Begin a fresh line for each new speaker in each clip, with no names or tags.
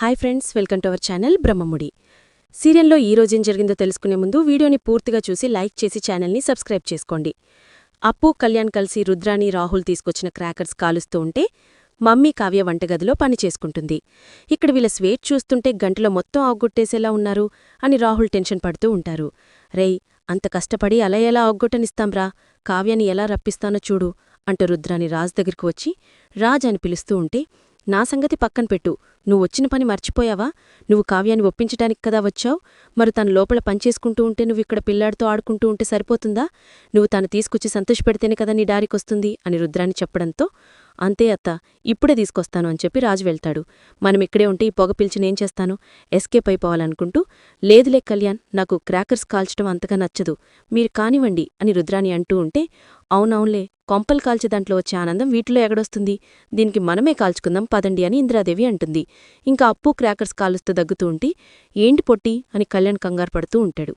Hi friends welcome to our channel Brahmamudi. సీరియల్లో ఈ రోజేం జరిగిందో తెలుసుకునే ముందు వీడియోని పూర్తిగా చూసి లైక్ చేసి ఛానల్ని సబ్స్క్రైబ్ చేసుకోండి. అప్పు కళ్యాణ్ కలిసి రుద్రాని రాహుల్ తీసుకొచ్చిన క్రాకర్స్ కాలుస్తూ ఉంటే మమ్మీ కావ్య వంటగదిలో పని చేసుకుంటుంది. ఇక్కడ వీళ్ళ స్వేట్ చూస్తుంటే గంటలో మొత్తం ఆగ్గొట్టేసేలా ఉన్నారు అని రాహుల్ టెన్షన్ పడుతూ ఉంటారు. రేయ్ అంత కష్టపడి అలా ఎలా ఆగ్గొట్టనిస్తాంరా కావ్యాన్ని ఎలా రప్పిస్తానో చూడు అంటూ రుద్రాని రాజ్ దగ్గరికి వచ్చి రాజ్ అని పిలుస్తూ ఉంటే నా సంగతి పక్కన పెట్టు. నువ్వు వచ్చిన పని మర్చిపోయావా? నువ్వు కావ్యాన్ని ఒప్పించటానికి కదా వచ్చావు? మరి తను లోపల పనిచేసుకుంటూ ఉంటే నువ్వు ఇక్కడ పిల్లాడితో ఆడుకుంటూ ఉంటే సరిపోతుందా? నువ్వు తను తీసుకొచ్చి సంతోషపెడితేనే కదా నీ డారికొస్తుంది అని రుద్రాన్ని చెప్పడంతో అంతే అత్త ఇప్పుడే తీసుకొస్తాను అని చెప్పి రాజు వెళ్తాడు. మనం ఇక్కడే ఉంటే ఈ పొగ పిలిచి నేను చేస్తాను? ఎస్కేప్ అయిపోవాలనుకుంటూ లేదులే కళ్యాణ్ నాకు క్రాకర్స్ కాల్చడం అంతగా నచ్చదు. మీరు కానివ్వండి అని రుద్రాని అంటూ ఉంటే అవునవునులే కొంపలు కాల్చే దాంట్లో వచ్చే ఆనందం వీటిలో ఎగడొస్తుంది. దీనికి మనమే కాల్చుకుందాం పదండి అని ఇందిరాదేవి అంటుంది. ఇంకా అప్పు క్రాకర్స్ కాలుస్తూ దగ్గుతూ ఉంటే ఏంటి పొట్టి? అని కళ్యాణ్ కంగారు పడుతూ ఉంటాడు.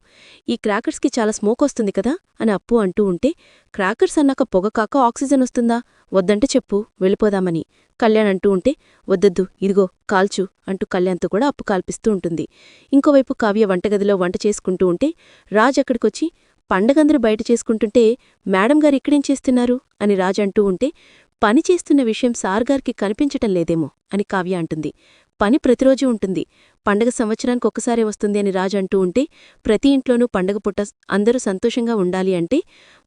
ఈ క్రాకర్స్కి చాలా స్మోక్ వస్తుంది కదా? అని అప్పు అంటూ ఉంటే క్రాకర్స్ అన్నాక పొగ కాక ఆక్సిజన్ వస్తుందా? వద్దంటే చెప్పు వెళ్ళిపోదామని. కళ్యాణ్ అంటూ ఉంటే వద్దొద్దు ఇదిగో కాల్చు అంటూ కళ్యాణ్తో కూడా అప్పు కాల్పిస్తూ ఉంటుంది. ఇంకోవైపు కావ్య వంటగదిలో వంట చేసుకుంటూ ఉంటే రాజ్ అక్కడికొచ్చి పండగందరూ బయట చేసుకుంటుంటే మేడంగారు ఇక్కడేం చేస్తున్నారు? అని రాజు అంటూ ఉంటే పని చేస్తున్న విషయం సార్గారికి కనిపించటం లేదేమో అని కావ్య అంటుంది. పని ప్రతిరోజూ ఉంటుంది. పండగ సంవత్సరానికి ఒక్కసారే వస్తుంది అని రాజు అంటూ ఉంటే ప్రతి ఇంట్లోనూ పండగ పుట్ట అందరూ సంతోషంగా ఉండాలి అంటే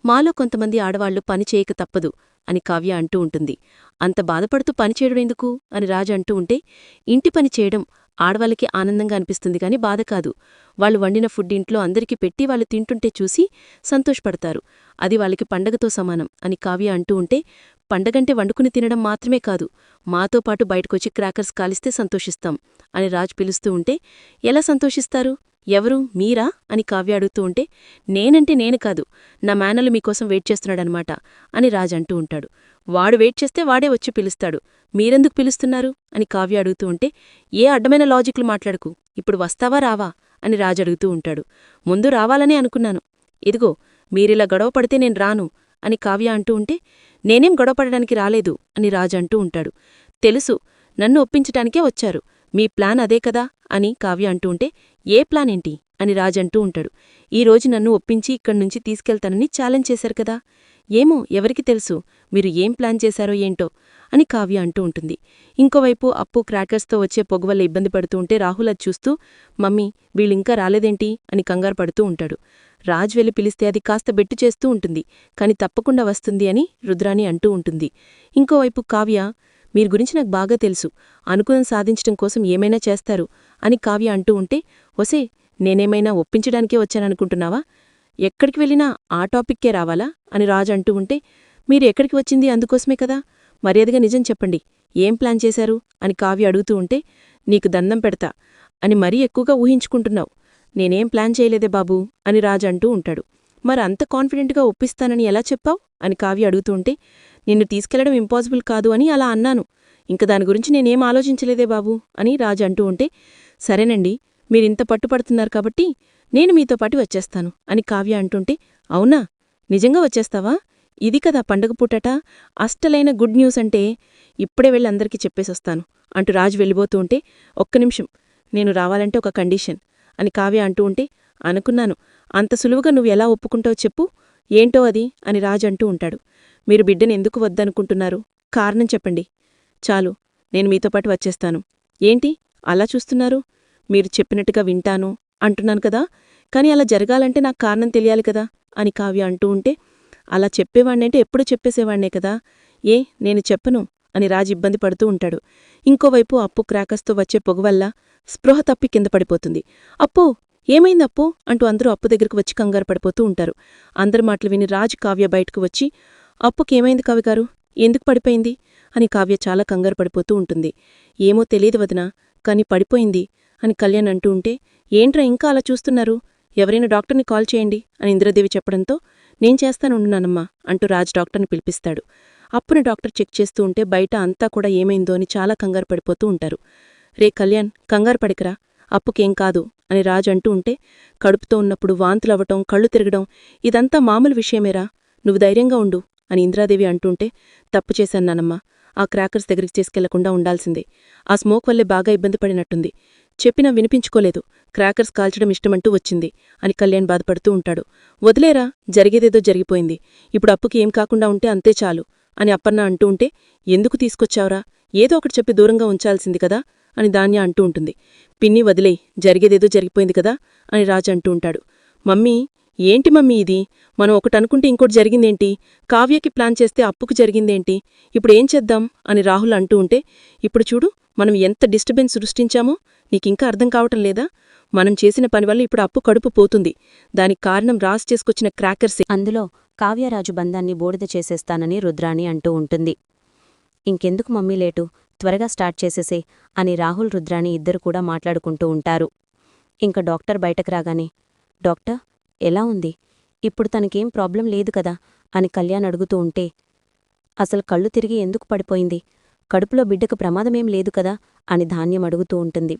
మాలో కొంతమంది ఆడవాళ్ళు పని చేయక తప్పదు అని కావ్య అంటూ ఉంటుంది. అంత బాధపడుతూ పని చేయడం ఎందుకు? అని రాజు అంటూ ఉంటే ఇంటి పని చేయడం ఆడవాళ్ళకి ఆనందంగా అనిపిస్తుంది కానీ బాధ కాదు. వాళ్ళు వండిన ఫుడ్ ఇంట్లో అందరికీ పెట్టి వాళ్ళు తింటుంటే చూసి సంతోషపడతారు. అది వాళ్ళకి పండగతో సమానం అని కావ్య అంటూ ఉంటే పండగంటే వండుకుని తినడం మాత్రమే కాదు మాతో పాటు బయటకొచ్చి క్రాకర్స్ కాలిస్తే సంతోషిస్తాం అని రాజ్ పిలుస్తూ ఉంటే ఎలా సంతోషిస్తారు? ఎవరు? మీరా? అని కావ్య అడుగుతూ ఉంటే నేనంటే నేను కాదు నా మేనలు మీకోసం వెయిట్ చేస్తున్నాడనమాట అని రాజ్ అంటూ ఉంటాడు. వాడు వెయిట్ చేస్తే వాడే వచ్చి పిలుస్తాడు మీరెందుకు పిలుస్తున్నారు? అని కావ్య అడుగుతూ ఉంటే ఏ అడ్డమైన లాజిక్లు మాట్లాడుకు ఇప్పుడు వస్తావా రావా? అని రాజ్ అడుగుతూ ఉంటాడు. ముందు రావాలనే అనుకున్నాను ఇదిగో మీరిలా గొడవ పడితే నేను రాను అని కావ్య అంటూ ఉంటే నేనేం గొడవపడడానికి రాలేదు అని రాజంటూ ఉంటాడు. తెలుసు నన్ను ఒప్పించటానికే వచ్చారు. మీ ప్లాన్ అదే కదా? అని కావ్య అంటూ ఉంటే ఏ ప్లాన్ ఏంటి? అని రాజంటూ ఉంటాడు. ఈరోజు నన్ను ఒప్పించి ఇక్కడ్నుంచి తీసుకెళ్తానని ఛాలెంజ్ చేశారు కదా? ఏమో ఎవరికి తెలుసు? మీరు ఏం ప్లాన్ చేశారో ఏంటో? అని కావ్య అంటూ ఉంటుంది. ఇంకోవైపు అప్పు క్రాకర్స్తో వచ్చే పొగ వల్ల ఇబ్బంది పడుతూ ఉంటే రాహుల్ అది చూస్తూ మమ్మీ వీళ్ళింకా రాలేదేంటి? అని కంగారు పడుతూ ఉంటాడు. రాజ్ వెళ్ళి పిలిస్తే అది కాస్త బెట్టు చేస్తూ ఉంటుంది కాని తప్పకుండా వస్తుంది అని రుద్రాణి అంటూ ఉంటుంది. ఇంకోవైపు కావ్య మీరు గురించి నాకు బాగా తెలుసు అనుకూలం సాధించటం కోసం ఏమైనా చేస్తారు అని కావ్య అంటూ ఉంటే ఒసే నేనేమైనా ఒప్పించడానికే వచ్చాననుకుంటున్నావా? ఎక్కడికి వెళ్ళినా ఆ టాపిక్కే రావాలా? అని రాజు అంటూ ఉంటే మీరు ఎక్కడికి వచ్చింది అందుకోసమే కదా? మర్యాదగా నిజం చెప్పండి ఏం ప్లాన్ చేశారు? అని కావ్య అడుగుతూ ఉంటే నీకు దండం పెడతా అని మరీ ఎక్కువగా ఊహించుకుంటున్నావు. నేనేం ప్లాన్ చేయలేదే బాబూ అని రాజు అంటూ ఉంటాడు. మరి అంత కాన్ఫిడెంట్గా ఒప్పిస్తానని ఎలా చెప్పావు? అని కావ్య అడుగుతూ ఉంటే నిన్ను తీసుకెళ్ళడం ఇంపాసిబుల్ కాదు అని అలా అన్నాను. ఇంక దాని గురించి నేనేం ఆలోచించలేదే బాబు అని రాజు అంటూ ఉంటే సరేనండి మీరింత పట్టుపడుతున్నారు కాబట్టి నేను మీతో పాటు వచ్చేస్తాను అని కావ్య అంటుంటే అవునా? నిజంగా వచ్చేస్తావా? ఇది కదా పండగ పూటట అష్టలైన గుడ్ న్యూస్ అంటే ఇప్పుడే వెళ్ళి అందరికీ చెప్పేసొస్తాను అంటూ రాజు వెళ్ళిపోతూ ఉంటే ఒక్క నిమిషం నేను రావాలంటే ఒక కండిషన్. అని కావ్య అంటూ ఉంటే అనుకున్నాను. అంత సులువుగా నువ్వు ఎలా ఒప్పుకుంటావు చెప్పు. ఏంటో అది అని రాజు అంటూ ఉంటాడు. మీరు బిడ్డని ఎందుకు వద్దనుకుంటున్నారు? కారణం చెప్పండి. చాలు నేను మీతో పాటు వచ్చేస్తాను. ఏంటి? అలా చూస్తున్నారు? మీరు చెప్పినట్టుగా వింటాను అంటున్నాను కదా. కాని అలా జరగాలంటే నాకు కారణం తెలియాలి కదా అని కావ్య అంటూ ఉంటే అలా చెప్పేవాణ్ణంటే ఎప్పుడూ చెప్పేసేవాణ్ణే కదా. ఏ నేను చెప్పను. అని రాజు ఇబ్బంది పడుతూ ఉంటాడు. ఇంకోవైపు అప్పు క్రాకస్తో వచ్చే పొగవల్ల స్పృహ తప్పి కింద పడిపోతుంది. అప్పో ఏమైంది అప్పు? అంటూ అందరూ అప్పు దగ్గరకు వచ్చి కంగారు పడిపోతూ ఉంటారు. అందరి మాటలు విని రాజు కావ్య బయటకు వచ్చి అప్పుకేమైంది కవిగారు ఎందుకు పడిపోయింది? అని కావ్య చాలా కంగారు పడిపోతూ ఉంటుంది. ఏమో తెలియదు వదినా కాని పడిపోయింది అని కళ్యాణ్ అంటూ ఉంటే ఏంట్రా ఇంకా అలా చూస్తున్నారు? ఎవరైనా డాక్టర్ని కాల్ చేయండి అని ఇంద్రదేవి చెప్పడంతో నేను చేస్తానున్నానమ్మా అంటూ రాజ్ డాక్టర్ని పిలిపిస్తాడు. అప్పుని డాక్టర్ చెక్ చేస్తూ ఉంటే బయట అంతా కూడా ఏమైందో అని చాలా కంగారు పడిపోతూ ఉంటారు. రే కళ్యాణ్ కంగారు పడికరా. అప్పుకేం కాదు అని రాజ్ అంటూ ఉంటే కడుపుతో ఉన్నప్పుడు వాంతులవ్వటం కళ్ళు తిరగడం ఇదంతా మామూలు విషయమేరా. నువ్వు ధైర్యంగా ఉండు అని ఇంద్రాదేవి అంటుంటే తప్పు చేశాన్నానమ్మా ఆ క్రాకర్స్ దగ్గరికి తీసుకెళ్ళకుండా ఉండాల్సిందే. ఆ స్మోక్ వల్లే బాగా ఇబ్బంది పడినట్టుంది. చెప్పినా వినిపించుకోలేదు. క్రాకర్స్ కాల్చడం ఇష్టమంటూ వచ్చింది అని కళ్యాణ్ బాధపడుతూ ఉంటాడు. వదిలేరా. జరిగేదేదో జరిగిపోయింది. ఇప్పుడు అప్పుకి ఏం కాకుండా ఉంటే అంతే చాలు. అని అప్పన్న అంటూ ఉంటే ఎందుకు తీసుకొచ్చావురా? ఏదో ఒకటి చెప్పి దూరంగా ఉంచాల్సింది కదా? అని ధాన్య అంటూ ఉంటుంది. పిన్ని వదిలే జరిగేదేదో జరిగిపోయింది కదా? అని రాజు అంటూ ఉంటాడు. మమ్మీ ఏంటి మమ్మీ ఇది? మనం ఒకటనుకుంటే ఇంకోటి జరిగిందేంటి? కావ్యకి ప్లాన్ చేస్తే అప్పుకు జరిగిందేంటి? ఇప్పుడు ఏం చేద్దాం? అని రాహుల్ అంటూ ఉంటే ఇప్పుడు చూడు మనం ఎంత డిస్టర్బెన్స్ సృష్టించామో నీకింకా అర్థం కావటం లేదా? మనం చేసిన పని వల్ల ఇప్పుడు అప్పు కడుపు పోతుంది. దానికి కారణం రాజ్ చేసుకొచ్చిన క్రాకర్సే.
అందులో కావ్యరాజు బంధాన్ని బూడిద చేసేస్తానని రుద్రాణి అంటూ ఉంటుంది. ఇంకెందుకు మమ్మీ లేటు? త్వరగా స్టార్ట్ చేసేసే అని రాహుల్ రుద్రాణి ఇద్దరు కూడా మాట్లాడుకుంటూ ఉంటారు. ఇంక డాక్టర్ బయటకు రాగానే డాక్టర్ ఎలా ఉంది? ఇప్పుడు తనకేం ప్రాబ్లం లేదు కదా? అని కళ్యాణ్ అడుగుతూ ఉంటే అసలు కళ్ళు తిరిగి ఎందుకు పడిపోయింది? కడుపులో బిడ్డకు ప్రమాదమేం లేదు కదా? అని ధాన్యం అడుగుతూ ఉంటుంది.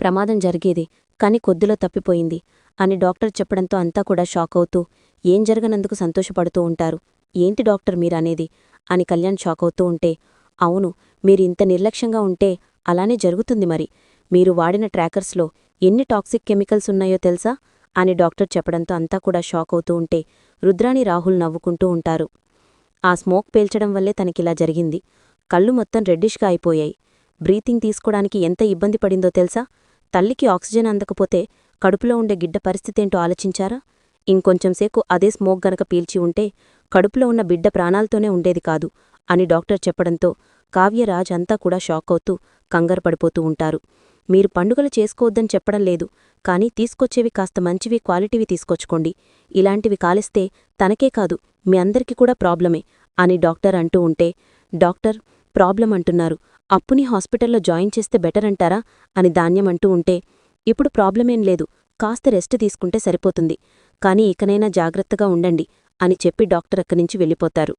ప్రమాదం జరిగేది కాని కొద్దిలో తప్పిపోయింది అని డాక్టర్ చెప్పడంతో అంతా కూడా షాక్ అవుతూ ఏం జరగనందుకు సంతోషపడుతూ ఉంటారు? ఏంటి డాక్టర్ మీరనేది? అని కళ్యాణ్ షాక్ అవుతూ ఉంటే అవును మీరు ఇంత నిర్లక్ష్యంగా ఉంటే అలానే జరుగుతుంది మరి. మీరు వాడిన ట్రాకర్స్లో ఎన్ని టాక్సిక్ కెమికల్స్ ఉన్నాయో తెలుసా? అని డాక్టర్ చెప్పడంతో అంతా కూడా షాక్ అవుతూ ఉంటే రుద్రాణి రాహుల్ నవ్వుకుంటూ ఉంటారు. ఆ స్మోక్ పేల్చడం వల్లే తనకిలా జరిగింది. కళ్ళు మొత్తం రెడ్డిష్గా అయిపోయాయి. బ్రీతింగ్ తీసుకోవడానికి ఎంత ఇబ్బంది పడిందో తెలుసా? తల్లికి ఆక్సిజన్ అందకపోతే కడుపులో ఉండే గిడ్డ పరిస్థితేంటో ఆలోచించారా? ఇంకొంచెంసేపు అదే స్మోక్ గనక పీల్చి ఉంటే కడుపులో ఉన్న బిడ్డ ప్రాణాలతోనే ఉండేది కాదు అని డాక్టర్ చెప్పడంతో కావ్యరాజ్ అంతా కూడా షాక్ అవుతూ కంగారు పడిపోతూ ఉంటారు. మీరు పండుగలు చేసుకోవద్దని చెప్పడం లేదు కానీ తీసుకొచ్చేవి కాస్త మంచివి క్వాలిటీవి తీసుకొచ్చుకోండి. ఇలాంటివి కాలిస్తే తనకే కాదు మీ అందరికీ కూడా ప్రాబ్లమే అని డాక్టర్ అంటూ ఉంటే డాక్టర్ ప్రాబ్లం అంటున్నారు. అప్పుని హాస్పిటల్లో జాయిన్ చేస్తే బెటర్ అంటారా అని ధాన్యం అంటూ ఉంటే ఇప్పుడు ప్రాబ్లమేం లేదు కాస్త రెస్ట్ తీసుకుంటే సరిపోతుంది కానీ ఇకనైనా జాగ్రత్తగా ఉండండి అని చెప్పి డాక్టర్ అక్కడి వెళ్ళిపోతారు.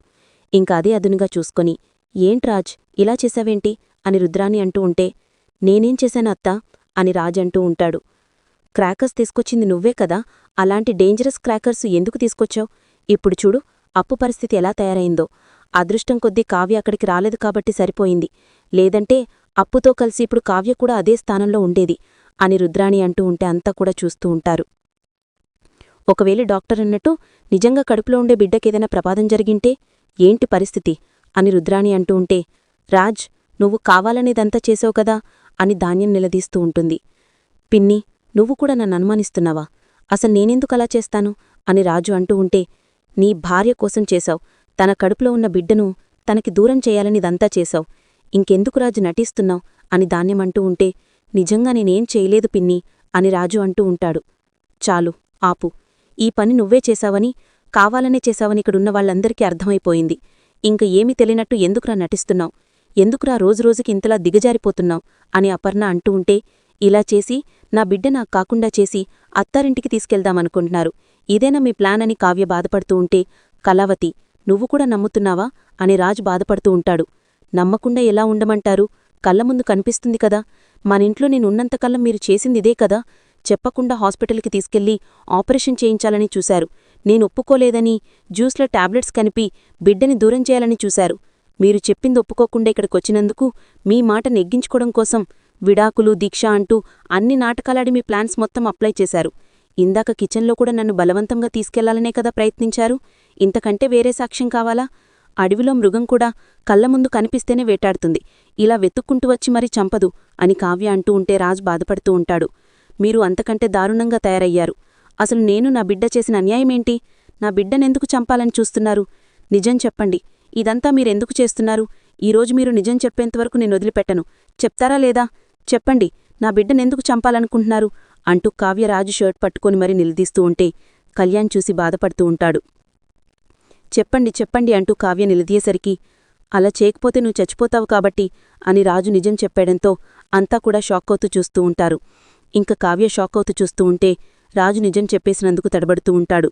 ఇంకా అదే అదునుగా చూసుకొని ఏంట్రాజ్ ఇలా చేశావేంటి? అని రుద్రాని అంటూ ఉంటే నేనేం చేశాను అత్తా? అని రాజంటూ ఉంటాడు. క్రాకర్స్ తీసుకొచ్చింది నువ్వే కదా? అలాంటి డేంజరస్ క్రాకర్స్ ఎందుకు తీసుకొచ్చావు? ఇప్పుడు చూడు అప్పు పరిస్థితి ఎలా తయారైందో. అదృష్టం కొద్దీ కావ్య అక్కడికి రాలేదు కాబట్టి సరిపోయింది. లేదంటే అప్పుతో కలిసి ఇప్పుడు కావ్య కూడా అదే స్థానంలో ఉండేది అని రుద్రాణి అంటూ ఉంటే అంతా కూడా చూస్తూ ఉంటారు. ఒకవేళ డాక్టర్ అన్నట్టు నిజంగా కడుపులో ఉండే బిడ్డకేదైనా ప్రమాదం జరిగింటే ఏంటి పరిస్థితి? అని రుద్రాణి అంటూ ఉంటే రాజ్ నువ్వు కావాలనేదంతా చేసావు కదా? అని ధాన్యం నిలదీస్తూ ఉంటుంది. పిన్ని నువ్వు కూడా నన్ను అనుమానిస్తున్నావా? అసలు నేనెందుకలా చేస్తాను? అని రాజు అంటూ ఉంటే నీ భార్య కోసం చేశావు. తన కడుపులో ఉన్న బిడ్డను తనకి దూరం చేయాలనిదంతా చేశావు. ఇంకెందుకు రాజు నటిస్తున్నావు? అని ధాన్యమంటూ ఉంటే నిజంగా నేనేం చేయలేదు పిన్ని అని రాజు అంటూ ఉంటాడు. చాలు ఆపు. ఈ పని నువ్వే చేశావని కావాలనే చేశావని ఇక్కడున్న వాళ్ళందరికీ అర్థమైపోయింది. ఇంక ఏమీ తెలియనట్టు ఎందుకురా నటిస్తున్నావు? ఎందుకురా రోజురోజుకి ఇంతలా దిగజారిపోతున్నావు? అని అపర్ణ అంటూ ఉంటే ఇలా చేసి నా బిడ్డ నాకు కాకుండా చేసి అత్తారింటికి తీసుకెళ్దామనుకుంటున్నారు. ఇదేనా మీ ప్లాన్ అని కావ్య బాధపడుతూ ఉంటే కళావతి నువ్వు కూడా నమ్ముతున్నావా? అని రాజు బాధపడుతూ ఉంటాడు. నమ్మకుండా ఎలా ఉండమంటారు? కళ్ళ ముందు కనిపిస్తుంది కదా. మనింట్లో నేనున్నంతకల్లం మీరు చేసిందిదే కదా. చెప్పకుండా హాస్పిటల్కి తీసుకెళ్ళి ఆపరేషన్ చేయించాలని చూశారు. నేను ఒప్పుకోలేదని జ్యూస్లో టాబ్లెట్స్ కనిపి బిడ్డని దూరం చేయాలని చూశారు. మీరు చెప్పింది ఒప్పుకోకుండా ఇక్కడికొచ్చినందుకు మీ మాట నెగ్గించుకోవడం కోసం విడాకులు దీక్ష అంటూ అన్ని నాటకాలాడి మీ ప్లాన్స్ మొత్తం అప్లై చేశారు. ఇందాక కిచెన్లో కూడా నన్ను బలవంతంగా తీసుకెళ్ళాలనే కదా ప్రయత్నించారు? ఇంతకంటే వేరే సాక్ష్యం కావాలా? అడవిలో మృగం కూడా కళ్ళ ముందు కనిపిస్తేనే వేటాడుతుంది. ఇలా వెతుక్కుంటూ వచ్చి మరీ చంపదు అని కావ్య అంటూ ఉంటే రాజ్ బాధపడుతూ ఉంటాడు. మీరు అంతకంటే దారుణంగా తయారయ్యారు. అసలు నేను నా బిడ్డ చేసిన అన్యాయమేంటి? నా బిడ్డనెందుకు చంపాలని చూస్తున్నారు? నిజం చెప్పండి. ఇదంతా మీరెందుకు చేస్తున్నారు? ఈరోజు మీరు నిజం చెప్పేంతవరకు నేను వదిలిపెట్టను. చెప్తారా లేదా? చెప్పండి. నా బిడ్డనెందుకు చంపాలనుకుంటున్నారు? అంటూ కావ్యరాజు షర్ట్ పట్టుకొని మరీ నిలదీస్తూ ఉంటే కళ్యాణ్ చూసి బాధపడుతూ ఉంటాడు. చెప్పండి చెప్పండి అంటూ కావ్య నిలదీయేసరికి అలా చేయకపోతే నువ్వు చచ్చిపోతావు కాబట్టి అని రాజు నిజం చెప్పాడంతో అంతా కూడా షాక్కవుతూ చూస్తూ ఉంటారు. ఇంక కావ్య షాకవుతూ చూస్తూ ఉంటే రాజు నిజం చెప్పేసినందుకు తడబడుతూ ఉంటాడు.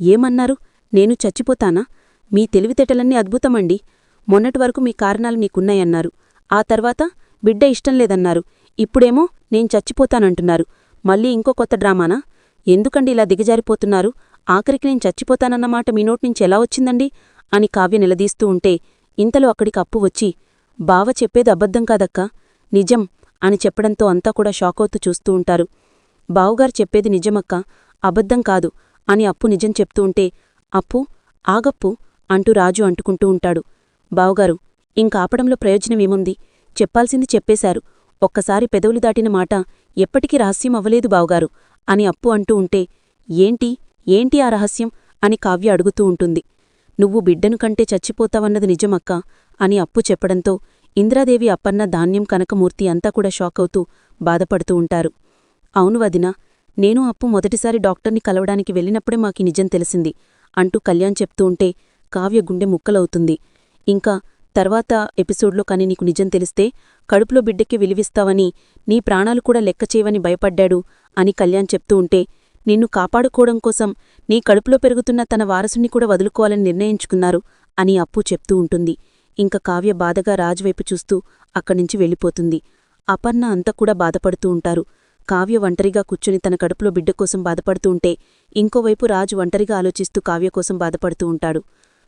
ఏమన్నారు? నేను చచ్చిపోతానా? మీ తెలివితేటలన్నీ అద్భుతమండి. మొన్నటి వరకు మీ కారణాలు మీకున్నాయన్నారు. ఆ తర్వాత బిడ్డ ఇష్టం లేదన్నారు. ఇప్పుడేమో నేను చచ్చిపోతానంటున్నారు. మళ్ళీ ఇంకో కొత్త డ్రామానా? ఎందుకండి ఇలా దిగజారిపోతున్నారు? ఆఖరికి నేను చచ్చిపోతానన్నమాట మీ నోట్నుంచి ఎలా వచ్చిందండి? అని కావ్య నిలదీస్తూ ఉంటే ఇంతలో అక్కడికి అప్పు వచ్చి బావ చెప్పేది అబద్ధం కాదక్కా? నిజం అని చెప్పడంతో అంతా కూడా షాకవుతూ చూస్తూ ఉంటారు. బావుగారు చెప్పేది నిజమక్కా? అబద్ధం కాదు అని అప్పు నిజం చెప్తూ ఉంటే అప్పు ఆగప్పు అంటూ రాజు అంటుకుంటూ ఉంటాడు. బావుగారు ఇంకాపడంలో ప్రయోజనమేముంది? చెప్పాల్సింది చెప్పేశారు. ఒక్కసారి పెదవులు దాటిన మాట ఎప్పటికీ రహస్యం అవ్వలేదు బావుగారు అని అప్పు అంటూ ఉంటే ఏంటి? ఏంటి ఆ రహస్యం? అని కావ్య అడుగుతూ ఉంటుంది. నువ్వు బిడ్డను కంటే చచ్చిపోతావన్నది నిజమక్కా? అని అప్పు చెప్పడంతో ఇంద్రాదేవి అప్పన్న ధాన్యం కనకమూర్తి అంతా కూడా షాకవుతూ బాధపడుతూ ఉంటారు. అవును వదినా నేను అప్పు మొదటిసారి డాక్టర్ని కలవడానికి వెళ్ళినప్పుడే మాకి నిజం తెలిసింది అంటూ కళ్యాణ్ చెప్తూ ఉంటే కావ్య గుండె ముక్కలవుతుంది. ఇంకా తర్వాత ఎపిసోడ్లో కాని నీకు నిజం తెలిస్తే కడుపులో బిడ్డకి విలువిస్తావని నీ ప్రాణాలు కూడా లెక్క చేయవని భయపడ్డాడు అని కళ్యాణ్ చెప్తూ ఉంటే నిన్ను కాపాడుకోవడం కోసం నీ కడుపులో పెరుగుతున్న తన వారసుని కూడా వదులుకోవాలని నిర్ణయించుకున్నారు అని అప్పు చెప్తూ ఉంటుంది. ఇంక కావ్య బాధగా రాజువైపు చూస్తూ అక్కడ్నుంచి వెళ్ళిపోతుంది. అపర్ణ అంతా కూడా బాధపడుతూ ఉంటారు. కావ్య ఒంటరిగా కూర్చుని తన కడుపులో బిడ్డ కోసం బాధపడుతూ ఉంటే ఇంకోవైపు రాజు ఒంటరిగా ఆలోచిస్తూ కావ్య కోసం బాధపడుతూ ఉంటాడు.